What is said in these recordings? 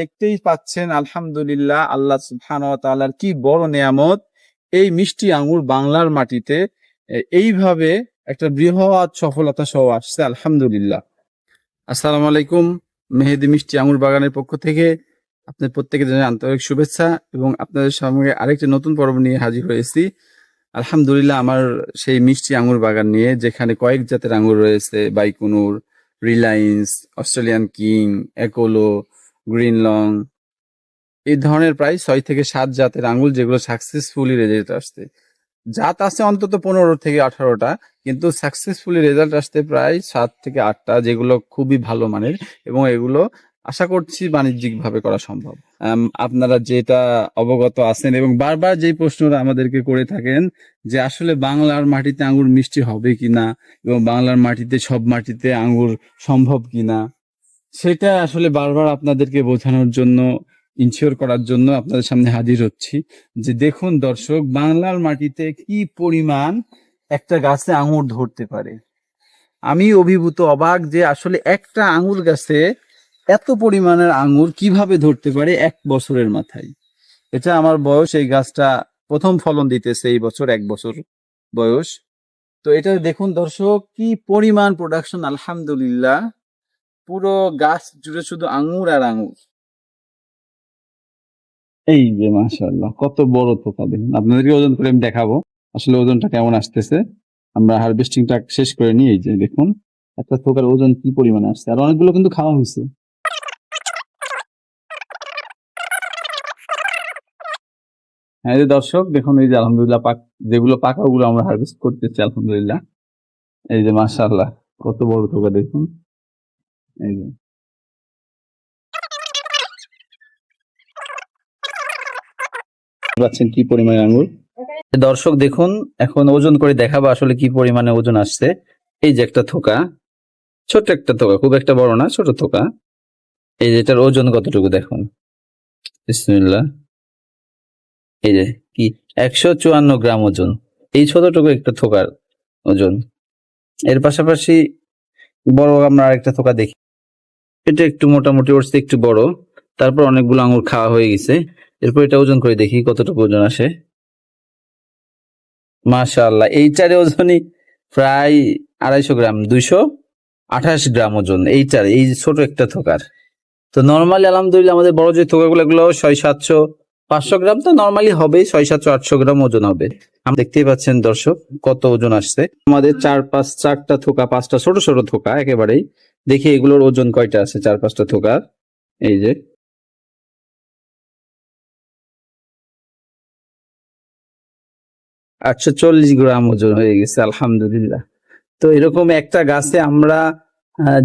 দেখতেই পাচ্ছেন, আলহামদুলিল্লাহ, আল্লাহ সুবহান কি বড় নেয়ামত। এই মিষ্টি আঙ্গুর বাংলার মাটিতে এইভাবে একটা বৃহৎ সফলতা সহ আসছে, আলহামদুলিল্লাহ। আসসালামু আলাইকুম, মেহেদি মিষ্টি আঙ্গুর বাগানের পক্ষ থেকে আপনার প্রত্যেকে জানাই আন্তরিক শুভেচ্ছা এবং আপনাদের সঙ্গে আরেকটি নতুন পর্ব নিয়ে হাজির হয়েছি। আলহামদুলিল্লাহ, আমার সেই মিষ্টি আঙ্গুর বাগান নিয়ে, যেখানে কয়েক জাতের আঙুর রয়েছে, বাইকুনুর, রিলায়েন্স, অস্ট্রেলিয়ান কিং একোলো গ্রিন লং এই ধরনের প্রায় ছয় থেকে সাত জাতের আঙুল যেগুলো সাকসেসফুলি রেজাল্ট আসছে। জাত আছে অন্তত পনেরো থেকে আঠারোটা, কিন্তু সাকসেসফুলি রেজাল্ট আসতে প্রায় সাত থেকে আটটা, যেগুলো খুবই ভালো মানের এবং এগুলো আশা করছি বাণিজ্যিকভাবে করা সম্ভব। আপনারা যেটা অবগত আছেন এবং বারবার যেই প্রশ্নটা আমাদেরকে করে থাকেন যে আসলে বাংলার মাটিতে আঙুর মিষ্টি হবে কিনা এবং বাংলার মাটিতে সব মাটিতে আঙুর সম্ভব কিনা সেটা আসলে বারবার আপনাদেরকে বোঝানোর জন্য ইনশিওর করার জন্য আপনাদের সামনে হাজির হচ্ছি যে দেখুন দর্শক, বাংলার মাটিতে কি পরিমাণ একটা গাছে আঙুর ধরতে পারে। আমি অভিভূত অবাক যে আসলে একটা আঙুর গাছে এত পরিমাণের আঙুর কীভাবে ধরতে পারে এক বছরের মাথায়? এটা আমার বয়স, এই গাছটা প্রথম ফলন দিতেছে এই বছর, এক বছর বয়স। তো এটা দেখুন দর্শক, কি পরিমাণ প্রোডাকশন আলহামদুলিল্লাহ। পুরো গাছ জুড়ে শুধু আঙুর আর আঙুর। এই যে, মাশাআল্লাহ, কত বড় থোকা দেখুন আপনাদেরকে ওজন করে আমি দেখাবো, আসলে ওজনটা কেমন আসতেছে। আমরা হারভেস্টিংটা শেষ করে নিই, এই যে দেখুন, একটা থোকার ওজন কি পরিমাণে আসছে। আর অনেকগুলো কিন্তু খাওয়া হয়েছে। হ্যাঁ যে দর্শক, দেখুন, এই যে আলহামদুলিল্লাহ পাক, যেগুলো পাকা ওগুলো আমরা হারভেস্ট করতেছি, আলহামদুলিল্লাহ। এই যে, মাশাআল্লাহ, কত বড় থোকা দেখুন। পাচ্ছেন কি পরিমাণে আঙ্গুর দর্শক দেখুন এখন ওজন করে দেখাবো আসলে কি পরিমাণে ওজন আসছে। এই যে একটা থোকা ছোট একটা থোকা খুব একটা বড় না ছোট থোকা। এই যে এটার ওজন কতটুকু দেখুন? এই যে কি একশো চুয়ান্ন গ্রাম ওজন। এই ছোটটুকু একটা থোকার ওজন। এর পাশাপাশি বড় আমরা আরেকটা থোকা দেখি। এটা একটু মোটামুটি, ওর একটু বড়। তারপর অনেকগুলো আঙুর খাওয়া হয়ে গেছে। এরপর এটা ওজন করে দেখি কতটুকু ওজন আসে। মাশাআল্লাহ এইটারে ওজনই প্রায় আড়াইশো গ্রাম, দুইশো আঠাশ গ্রাম ওজন। এইটার এই ছোট একটা থোকার। তো নর্মালি আলহামদুলিল্লাহ আমাদের বড় যে থোকাগুলো এগুলো ছয়, সাতশো, পাঁচশো গ্রাম, তো নর্মালি হবে ছয়, সাতশো, আটশো গ্রাম ওজন হবে। আপনি দেখতেই পাচ্ছেন দর্শক কত ওজন আসছে। আমাদের চার পাঁচ, চারটা থোকা, পাঁচটা ছোট ছোট থোকা একেবারেই। দেখি এগুলোর ওজন কয়টা আছে, চার পাঁচটা থোকার এই যে। আটশো চল্লিশ গ্রাম ওজন হয়ে গেছে, আলহামদুলিল্লাহ। তো এরকম একটা গাছে আমরা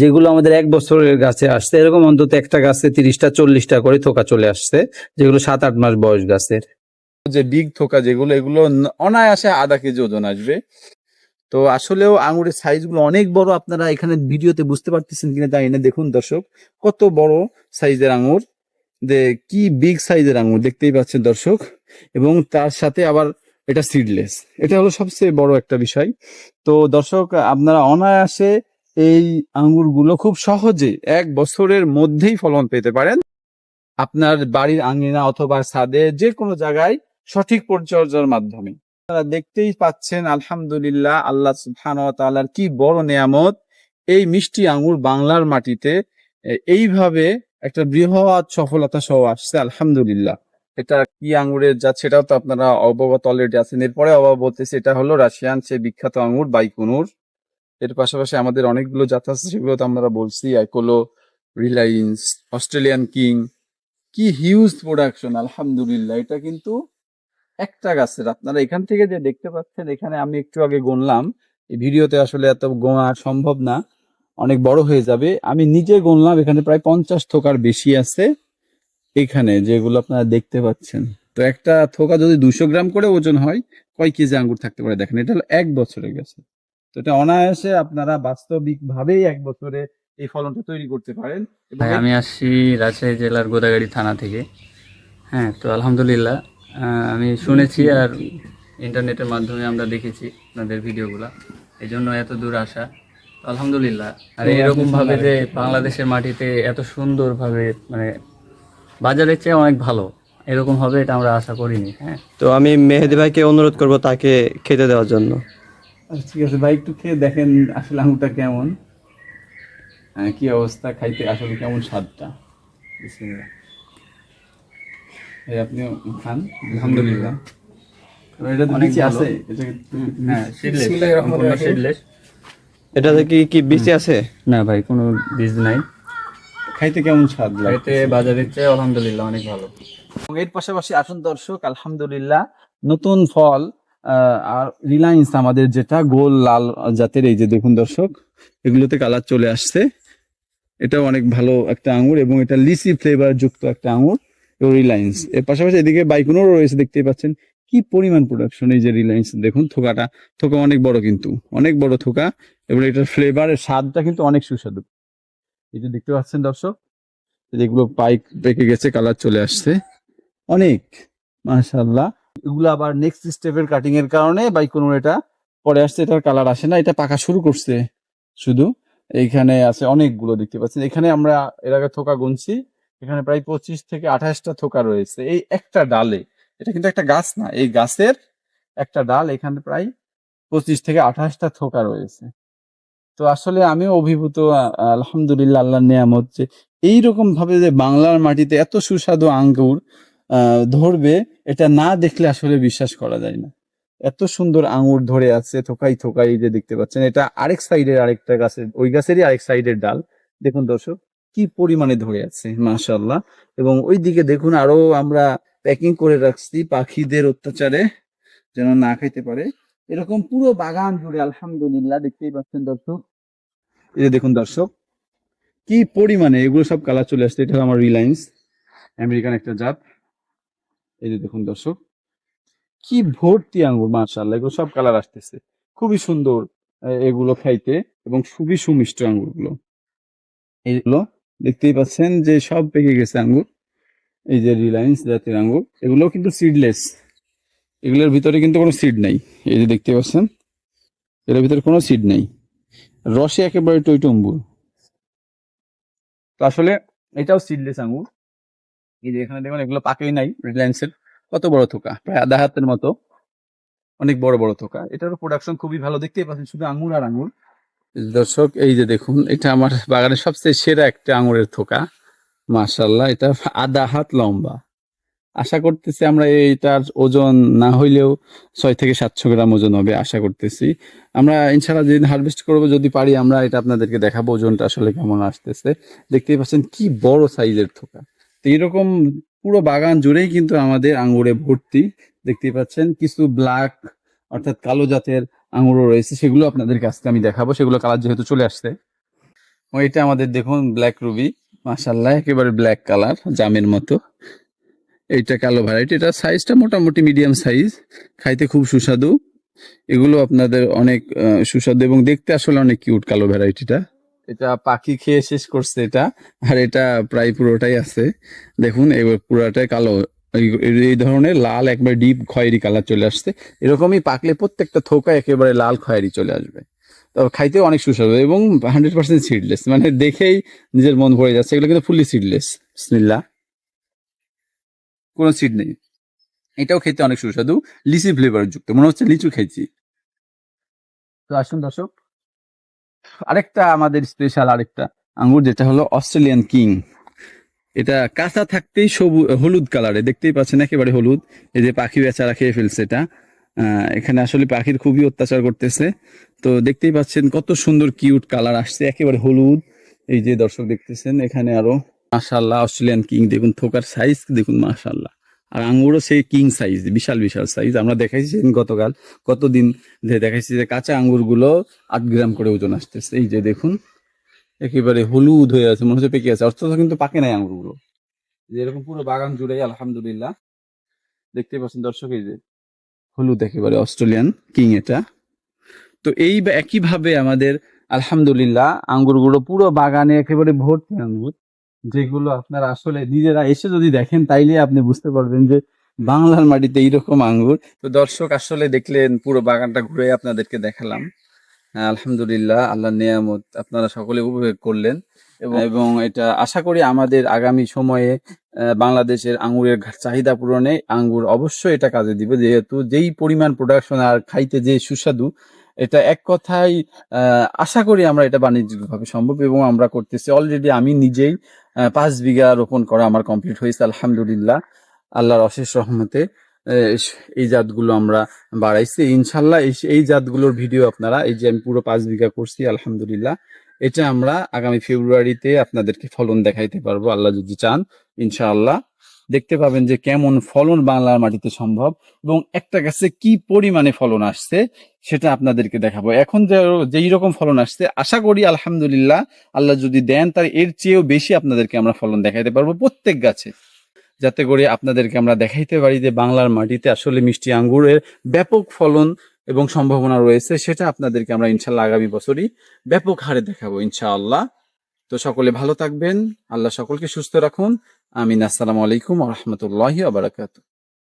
যেগুলো আমাদের এক বছরের গাছে আসছে, এরকম অন্তত একটা গাছে তিরিশটা, চল্লিশটা করে থোকা চলে আসছে, যেগুলো সাত আট মাস বয়স গাছের। যে বিগ থোকা যেগুলো, এগুলো অনায়াসে আধা কেজি ওজন আসবে। তো আসলেও আঙুরের সাইজগুলো অনেক বড় আপনারা এখানে ভিডিওতে বুঝতে পারতেছেন কিনা জানি না। দেখুন দর্শক, কত বড় সাইজের আঙুর। যে কি বিগ সাইজের আঙুর দেখতেই পাচ্ছেন দর্শক। এবং তার সাথে আবার এটা সিডলেস এটা হলো সবচেয়ে বড় একটা বিষয়। তো দর্শক, আপনারা অনায়াসে এই আঙ্গুরগুলো খুব সহজে এক বছরের মধ্যেই ফলন পেতে পারেন। আপনার বাড়ির আঙিনা অথবা ছাদে যে কোনো জায়গায় সঠিক পরিচর্যার মাধ্যমে। আপনারা দেখতেই পাচ্ছেন, আলহামদুলিল্লাহ, আল্লাহ তাআলার কি বড় নেয়ামত। এই মিষ্টি আঙ্গুর বাংলার মাটিতে এইভাবে একটা বৃহৎ সফলতা সহ আসছে, আলহামদুলিল্লাহ। এটা কি আঙ্গুরের জাত সেটাও তো আপনারা অবগত অলরেডি আছেন। এরপরে অবাক বলতেছে, এটা হলো রাশিয়ান, সে বিখ্যাত আঙ্গুর বাইকুনুর। এর পাশাপাশি আমাদের অনেকগুলো জাত আছে, সেগুলো তো আমরা বলছি একোলো রিলায়েন্স, অস্ট্রেলিয়ান কিং। কি হিউজ প্রোডাকশন আলহামদুলিল্লাহ। এটা কিন্তু একটা গাছের। আপনারা এখান থেকে যে দেখতে পাচ্ছেন, এখানে আমি একটু আগে গুনলাম। এই ভিডিওতে আসলে এত গোনা সম্ভব না। অনেক বড় হয়ে যাবে। আমি নিজে গুনলাম, এখানে প্রায় পঞ্চাশ থোকার বেশি আছে এখানে, যেগুলো আপনারা দেখতে পাচ্ছেন। তো একটা থোকা যদি দুশো গ্রাম করে ওজন হয়, কয় কেজি আঙ্গুর থাকতে পারে দেখেন? এটা হলো এক বছরের গেছে। তো এটা অনায়াসে আপনারা বাস্তবিক ভাবেই এক বছরে এই ফলনটা তৈরি করতে পারেন। হ্যাঁ আমি আসছি রাজশাহী জেলার গোদাগাড়ি থানা থেকে। হ্যাঁ তো আলহামদুলিল্লাহ আমি শুনেছি আর ইন্টারনেটের মাধ্যমে আমরা দেখেছি আপনাদের ভিডিওগুলা। এই জন্য এত দূর আসা। আলহামদুলিল্লাহ। আর এরকম ভাবে যে বাংলাদেশের মাটিতে এত সুন্দরভাবে মানে বাজারের চেয়ে অনেক ভালো এরকম হবে এটা আমরা আশা করিনি হ্যাঁ। তো আমি মেহেদি ভাইকে অনুরোধ করব তাকে খেতে দেওয়ার জন্য। আচ্ছা, ঠিক আছে ভাই একটু খেয়ে দেখেন আসলে আঙুরটা কেমন। কি অবস্থা খাইতে আসলে কেমন স্বাদটা? বিসমিল্লাহ। এই আপনিও খান আলহামদুলিল্লাহ। এটা তো অনেক আছে হ্যাঁ এটাতে কি কি বিচি আছে? না ভাই কোনো বীজ নাই। খাইতে কেমন স্বাদ লাগে? এতে বাজারের চেয়ে আলহামদুলিল্লাহ অনেক ভালো। এবং এর পাশাপাশি আসুন দর্শক আলহামদুলিল্লাহ নতুন ফল আর রিলায়েন্স আমাদের যেটা গোল লাল জাতের এই যে দেখুন দর্শক এগুলোতে কালার চলে আসছে। এটাও অনেক ভালো একটা আঙ্গুর এবং এটা লিসি ফ্লেভার যুক্ত একটা আঙ্গুর এবং রিলায়েন্স এর পাশাপাশি এদিকে বাইকুনোরও রয়েছে, দেখতেই পাচ্ছেন। কি পরিমাণ প্রোডাকশন এই যে রিলায়েন্স দেখুন থোকাটা। থোকা অনেক বড় কিন্তু, অনেক বড় থোকা এবং এটার ফ্লেভারের স্বাদটা কিন্তু অনেক সুস্বাদু। এই যে দেখতে পাচ্ছেন দর্শক যেগুলো পাইক পেকে গেছে কালার চলে আসছে। অনেক মাশাল্লাহ এগুলো আবার নেক্সট স্টেপের কাটিং এর কারণে বাইকুনোর এটা পরে আসছে, এটার কালার আসে না, এটা পাকা শুরু করছে। শুধু এইখানে আছে অনেকগুলো, দেখতে পাচ্ছেন। এখানে আমরা এর আগে থোকা গুনছি এখানে প্রায় পঁচিশ থেকে আঠাশটা থোকা রয়েছে। এই একটা ডালে, এটা কিন্তু একটা গাছ না, এই গাছের একটা ডাল এখানে প্রায় পঁচিশ থেকে আঠাশটা থোকা রয়েছে। তো আসলে আমিও অভিভূত আলহামদুলিল্লাহ, আল্লাহর নিয়ামত যে এইরকম ভাবে যে বাংলার মাটিতে এত সুস্বাদু আঙ্গুর ধরবে, এটা না দেখলে আসলে বিশ্বাস করা যায় না। এত সুন্দর আঙ্গুর ধরে আছে, থোকাই থোকাই যে দেখতে পাচ্ছেন, এটা আরেক সাইডের আরেকটা গাছের, ওই গাছেরই আরেক সাইডের ডাল। দেখুন দর্শক কি পরিমাণে ধরে আছে মাশাল্লাহ এবং ওই দিকে দেখুন আরও আমরা প্যাকিং করে রাখছি পাখিদের অত্যাচারে, যেন না খাইতে পারে। এরকম পুরো বাগান জুড়ে, আলহামদুলিল্লাহ, দেখতেই পাচ্ছেন দর্শক। এই যে দেখুন দর্শক, কি পরিমাণে এগুলো সব কালার চলে আসছে, এটা আমার রিলায়েন্স, আমেরিকান একটা জাত। এই যে দেখুন দর্শক, কি ভর্তি আঙ্গুর, মাশাআল্লাহ, এগুলো সব কালার আসতেছে। খুবই সুন্দর এগুলো খাইতে এবং খুবই সুমিষ্ট আঙ্গুরগুলো। এইগুলো দেখতেই পাচ্ছেন যে সব পেকে গেছে আঙ্গুর। এই যে রিলায়েন্স জাতের আঙ্গুর এগুলো কিন্তু সিডলেস এগুলোর ভিতরে কিন্তু কোনো সিড নাই, এই যে দেখতে পাচ্ছেন। এর ভিতরে কোনো সিড নেই। রসে একেবারে টইটম্বুর তো আসলে এটাও সিডলেস আঙ্গুর। এই যে এখানে দেখুন, এগুলো পাকেই নাই রিলায়েন্সের। কত বড় থোকা, প্রায় আধা হাতের মতো। অনেক বড় বড় থোকা। এটারও প্রোডাকশন খুবই ভালো। দেখতেই পাচ্ছেন, শুধু আঙ্গুর আর আঙ্গুর। দর্শক, এই যে দেখুন, এটা আমার বাগানের সবচেয়ে সেরা একটা আঙুরের থোকা। মাশাল্লাহ এটা আধা হাত লম্বা। আশা করতেছি আমরা এইটার ওজন না হইলেও ছয় থেকে সাতশো গ্রাম ওজন হবে, আশা করতেছি। আমরা ইনশাল্লাহ যেদিন হারভেস্ট করব, যদি পারি আমরা এটা আপনাদেরকে দেখাবো, ওজনটা আসলে কেমন আসতেছে। দেখতেই পাচ্ছেন কি বড় সাইজের থোকা। তো এইরকম পুরো বাগান জুড়েই কিন্তু আমাদের আঙুরে ভর্তি। দেখতেই পাচ্ছেন, কিছু ব্ল্যাক অর্থাৎ কালো জাতের আঙ্গুরও রয়েছে, সেগুলো আপনাদের কাছে আমি দেখাবো। সেগুলো কালার যেহেতু চলে আসছে। এটা আমাদের দেখুন ব্ল্যাক রুবি মাশাল্লাহ একেবারে ব্ল্যাক কালার জামের মতো। এইটা কালো ভ্যারাইটি এটা সাইজটা মোটামুটি মিডিয়াম সাইজ খাইতে খুব সুস্বাদু। এগুলো আপনাদের অনেক সুস্বাদু এবং দেখতে আসলে অনেক কিউট কালো ভ্যারাইটিটা এটা পাখি খেয়ে শেষ করছে এটা, আর এটা প্রায় পুরোটাই আছে। দেখুন, এবার পুরোটাই কালো। এই- ধরনের লাল একবার ডিপ খয়েরি কালার চলে আসছে। এরকমই পাকলে প্রত্যেকটা থোকা একেবারে লাল খয়েরি চলে আসবে। তো খাইতেও অনেক সুস্বাদু এবং হান্ড্রেড পার্সেন্ট সিডলেস মানে দেখেই নিজের মন ভরে যাচ্ছে। এগুলো কিন্তু ফুললি সিডলেস বিসমিল্লাহ। কোনো সিড নেই। এটাও খেতে অনেক সুস্বাদু। লিচি ফ্লেভার যুক্ত, মনে হচ্ছে লিচু খেয়েছি। তো আসুন দর্শক। আরেকটা আমাদের স্পেশাল আরেকটা আঙ্গুর, যেটা হলো অস্ট্রেলিয়ান কিং এটা কাঁচা থাকতেই সবুজ হলুদ কালারে দেখতেই পাচ্ছেন একেবারে হলুদ। এই যে পাখি বেচারা খেয়ে ফেলছে এটা। এখানে আসলে পাখির খুবই অত্যাচার করতেছে। তো দেখতেই পাচ্ছেন কত সুন্দর কিউট কালার আসছে, একেবারে হলুদ। এই যে দর্শক দেখতেছেন এখানে আরও মাশাল্লাহ অস্ট্রেলিয়ান কিং দেখুন থোকার সাইজ দেখুন মাশাল্লাহ আর আঙ্গুরও সেই কিং সাইজ বিশাল বিশাল সাইজ আমরা দেখাইছি গতকাল, কতদিন দেখাইছি যে কাঁচা আঙ্গুরগুলো আট গ্রাম করে ওজন আসতেছে। এই যে দেখুন একেবারে হলুদ হয়ে আছে, মনে হচ্ছে পেকে আছে। অর্থাৎ কিন্তু পাকে নাই আঙ্গুরগুলো যে এরকম পুরো বাগান জুড়ে, আলহামদুলিল্লাহ। দেখতে পাচ্ছেন দর্শক, এই যে হলুদ একেবারে অস্ট্রেলিয়ান কিং এটা। তো এই একইভাবে আমাদের, আলহামদুলিল্লাহ আঙ্গুরগুলো পুরো বাগানে একেবারে ভর্তি আঙ্গুর যেগুলো আপনার আসলে নিজেরা এসে যদি দেখেন, তাইলে আপনি বুঝতে পারবেন যে বাংলার মাটিতে এইরকম আঙ্গুর তো দর্শক, আসলে দেখলেন পুরো বাগানটা ঘুরে আপনাদেরকে দেখালাম। আলহামদুলিল্লাহ আল্লাহ নিয়ামত আপনারা সকলে উপভোগ করলেন এবং এটা আশা করি আমাদের আগামী সময়ে বাংলাদেশের আঙ্গুরের চাহিদা পূরণে আঙ্গুর অবশ্যই এটা কাজে দিবে। যেহেতু যেই পরিমাণ প্রোডাকশন আর খাইতে যে সুস্বাদু এটা এক আহ, আশা করি আমরা এটা বাণিজ্যিকভাবে সম্ভব এবং আমরা করতেছি। অলরেডি আমি নিজেই পাঁচ বিঘা রোপণ করা আমার কমপ্লিট হয়েছে আলহামদুলিল্লাহ। আল্লাহর অশেষ রহমতে। এই জাতগুলো আমরা বাড়াইছি। ইনশাল্লাহ এই জাতগুলোর ভিডিও আপনারা, এই যে আমি পুরো পাঁচ বিঘা করছি, আলহামদুলিল্লাহ, এটা আমরা আগামী ফেব্রুয়ারিতে আপনাদেরকে ফলন দেখাইতে পারব, আল্লাহ যদি চান, ইনশাআল্লাহ। দেখতে পাবেন যে কেমন ফলন বাংলার মাটিতে সম্ভব এবং একটা গাছে কি পরিমাণে ফলন আসছে, সেটা আপনাদেরকে দেখাবো। এখন যেই রকম ফলন আসছে, আশা করি আলহামদুলিল্লাহ, আল্লাহ যদি দেন, তার এর চেয়েও বেশি আপনাদেরকে আমরা ফলন দেখাইতে পারব প্রত্যেক গাছে। যাতে করে আপনাদেরকে আমরা দেখাইতে পারি যে বাংলার মাটিতে আসলে মিষ্টি আঙ্গুরের ব্যাপক ফলন এবং সম্ভাবনা রয়েছে, সেটা আপনাদেরকে আমরা ইনশাল্লাহ আগামী বছরই ব্যাপক হারে দেখাবো ইনশাআল্লাহ। তো সকলে ভালো থাকবেন, আল্লাহ সকলকে সুস্থ রাখুন। আমিন, আসসালামু আলাইকুম রহমতুল্লাহ আবরাকাত